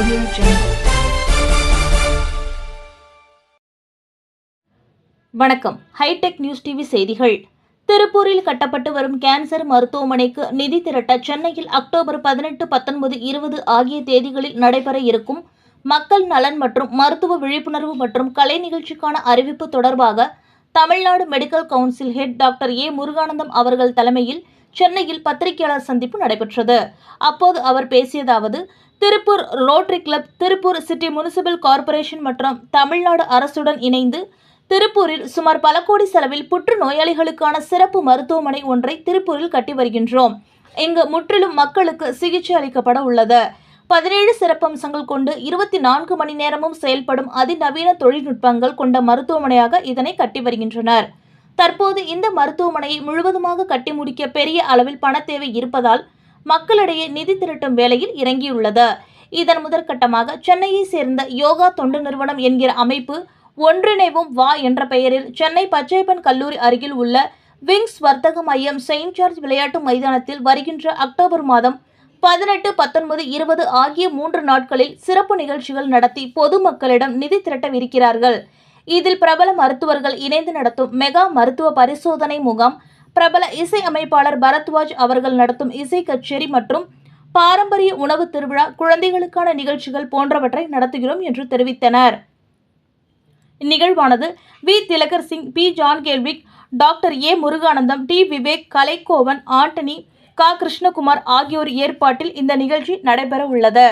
Audio Jungle. வணக்கம் hi tech news TV செய்திகள் திருப்பூரில் கட்டப்பட்டு வரும் கேன்சர் மருத்துவமனைக்கு நிதி திரட்ட சென்னையில் அக்டோபர் பதினெட்டு பத்தொன்பது இருபது ஆகிய தேதிகளில் நடைபெற இருக்கும் மக்கள் நலன் மற்றும் மருத்துவ விழிப்புணர்வு மற்றும் கலை நிகழ்ச்சிக்கான அறிவிப்பு தொடர்பாக Tamil Nadu medical council head doctor A Muruganandam அவர்கள் தலைமையில் சென்னையில் பத்திரிகையாளர் சந்திப்பு நடைபெற்றது. அப்போது அவர் பேசியதாவது Tiruppur rotary club Tiruppur city municipal corporation மற்றும் தமிழ்நாடு அரசுடன் இணைந்து திருப்பூரில் சுமார் பல கோடி செலவில் புற்று நோயாளிகளுக்கான சிறப்பு மருத்துவமனை ஒன்றை திருப்பூரில் கட்டி வருகின்றோம். இங்கு முற்றிலும் மக்களுக்கு சிகிச்சை அளிக்கப்பட உள்ளது. பதினேழு சிறப்பம்சங்கள் கொண்டு இருபத்தி நான்கு மணி நேரமும் செயல்படும் அதிநவீன தொழில்நுட்பங்கள் கொண்ட மருத்துவமனையாக இதனை கட்டி வருகின்றனர். தற்போது இந்த மருத்துவமனையை முழுவதுமாக கட்டி முடிக்க பெரிய அளவில் பண தேவை இருப்பதால் மக்களிடையே நிதி திரட்டும் வேலையில் இறங்கியுள்ளது. இதன் முதற்கட்டமாக சென்னையை சேர்ந்த யோகா தொண்டு நிறுவனம் என்கிற அமைப்பு ஒன்றிணைவும் வா என்ற பெயரில் சென்னை பச்சையப்பன் கல்லூரி அருகில் உள்ள விங்ஸ் வர்த்தக மையம் செயின்ட் ஜார்ஜ் விளையாட்டு மைதானத்தில் வருகின்ற அக்டோபர் மாதம் பதினெட்டு பத்தொன்பது இருபது ஆகிய மூன்று நாட்களில் சிறப்பு நிகழ்ச்சிகள் நடத்தி பொதுமக்களிடம் நிதி திரட்டவிருக்கிறார்கள். இதில் பிரபல மருத்துவர்கள் இணைந்து நடத்தும் மெகா மருத்துவ பரிசோதனை முகாம் பிரபல இசை அமைப்பாளர் பரத்வாஜ் அவர்கள் நடத்தும் இசை கச்சேரி மற்றும் பாரம்பரிய உணவு திருவிழா குழந்தைகளுக்கான நிகழ்ச்சிகள் போன்றவற்றை நடத்துகிறோம் என்று தெரிவித்தனர். இந்நிகழ்வானது V. Thilagar Singh P. John Kelvik doctor A. Muruganandam D. Vivek Kalaikovan Antony கா. கிருஷ்ணகுமார் ஆகியோர் ஏற்பாட்டில் இந்த நிகழ்ச்சி நடைபெற உள்ளது.